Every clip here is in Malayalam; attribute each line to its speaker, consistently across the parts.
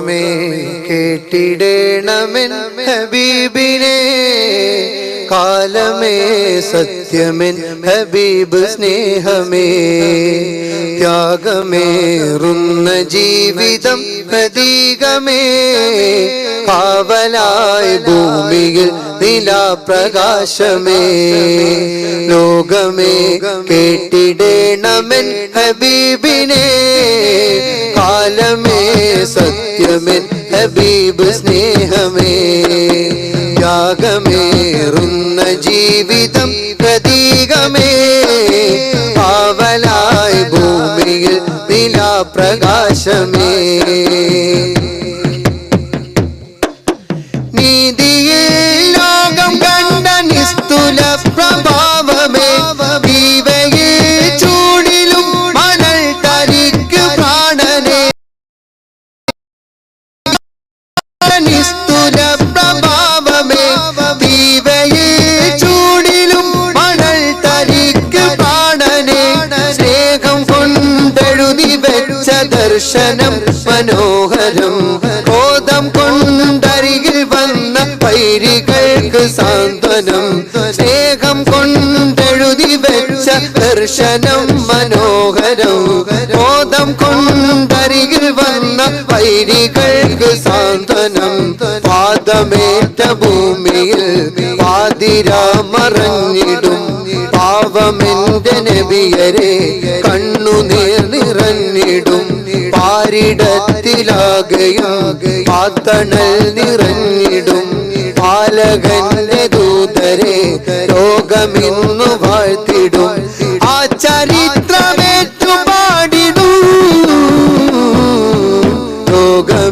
Speaker 1: ലോകമേ കേട്ടിടേണമെൻ ഹബീബിനെ കാലമേ സത്യമെൻ ഹബീബ് സ്നേഹമേ. ത്യാഗമേറുന്ന ജീവിതം പ്രതീകമേ. കാവലായി ഭൂമിയിൽ നിലാപ്രകാശമേ. ലോകമേ കേട്ടിടേണമെൻ ഹബീബിനെ കാലമേ സത്യമെൻ ഹബീബ് സ്നേഹമേ. യാഗമേറുന്ന ജീവിതം പ്രതീകമേ. പാവലായി ഭൂമിയിൽ നിലാപ്രകാശമേ. നിസ്തുല പ്രഭാവമേ. ദർശനം മനോഹരം. ക്രോധം കൊണ്ടരികിൽ വന്ന പൈരികൾക്ക് സാന്ത്വനം. സ്നേഹം കൊണ്ടെഴുതി വെച്ച ദർശനം മനോഹരം. കൊണ്ടരികിൽ വന്ന വൈരികൾക്ക് സാന്ത്വനം പാദമേറ്റ ഭൂമിയിൽ പാതിരാമറഞ്ഞിടും. പാവമെന്റെ നബിയരെ കണ്ണുനീർ നിറഞ്ഞിടും. പാരിടത്തിലാകയും പാത്തണൽ നിറഞ്ഞിടും. പാലകന്റെ ദൂതരെ ലോകമിന്നു വാഴ്ത്തിടും. ആ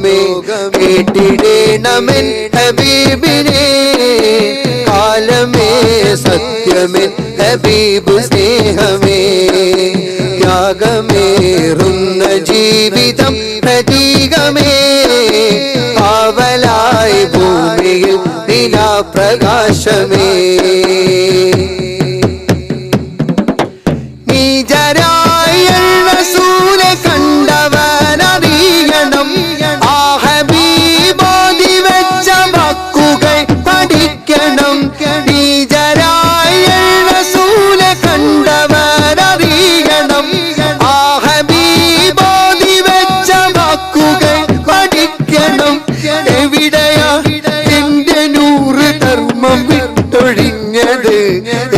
Speaker 1: ലോകമേ കേട്ടിടേണമെൻ ഹബീബിനെ. കാലമേ സത്യമേ ഹബീബ് സ്നേഹമേ. ത്യാഗമേറുന്ന ജീവിതം പ്രതീകമേ. പാവലായി ഭൂമിയിൽ നിലാപ്രകാശമേ.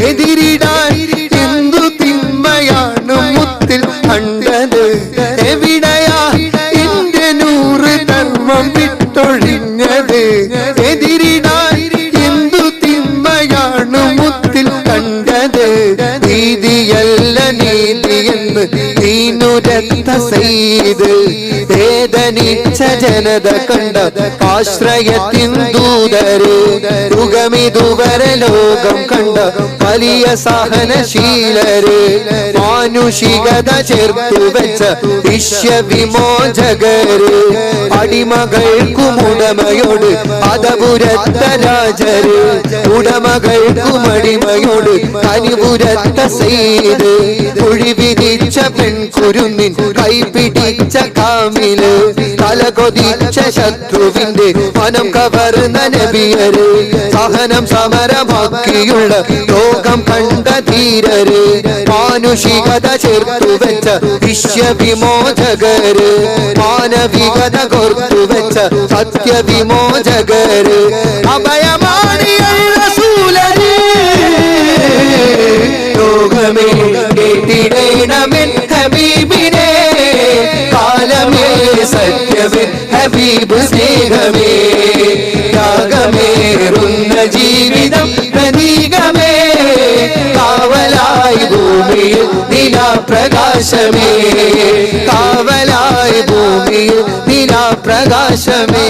Speaker 1: എതിരിടാൻ നീതിയല്ല നീതി എന്ന് നീനുരത്ത സെയ്ത് വേദനിച്ച ജനത കണ്ട ആശ്രയത്തിൻ ദൂതര്. യുഗമിതുവരെ ലോകം കണ്ട വലിയ സഹനശീലര്. മാനുഷികത ചേർത്തു വെച്ച വിശ്വവിമോചകര്. അടിമകൾക്കുമുടമയോട് അതപുരത്ത രാജര്. ഉടമകൾക്കും അടിമയോട് കനിപുരത്ത സെയ്ത് കുഴി വിരിച്ച പെൺകുരുന്നിൻ കൈപിടിച്ച കാമിൽ തലകൊതിച്ച ശത്രുവിന്റെ മനം കവർന്ന നബിയര്. സഹനം സമരമാക്കിയുള്ള ലോകം കണ്ട ധീരര്. മാനുഷികത ചേർത്തു വെച്ച വിശ്വവിമോചകര്. മാനവികത കോർത്തു വെച്ച സത്യവിമോചകര്. അഭയമാണിയൽ ലോകമേ കേട്ടിടേണമെൻ ഹബീബിനെ കാലമേ സത്യമേ ഹബീബ് സ്നേഹമേ ത്യാഗമേറുന്ന ജീവിതം പ്രതീകമേ കാവലായി ഭൂമിയിൽ നിലാപ്രകാശമേ കാവലായി ഭൂമിയിൽ നിലാപ്രകാശമേ.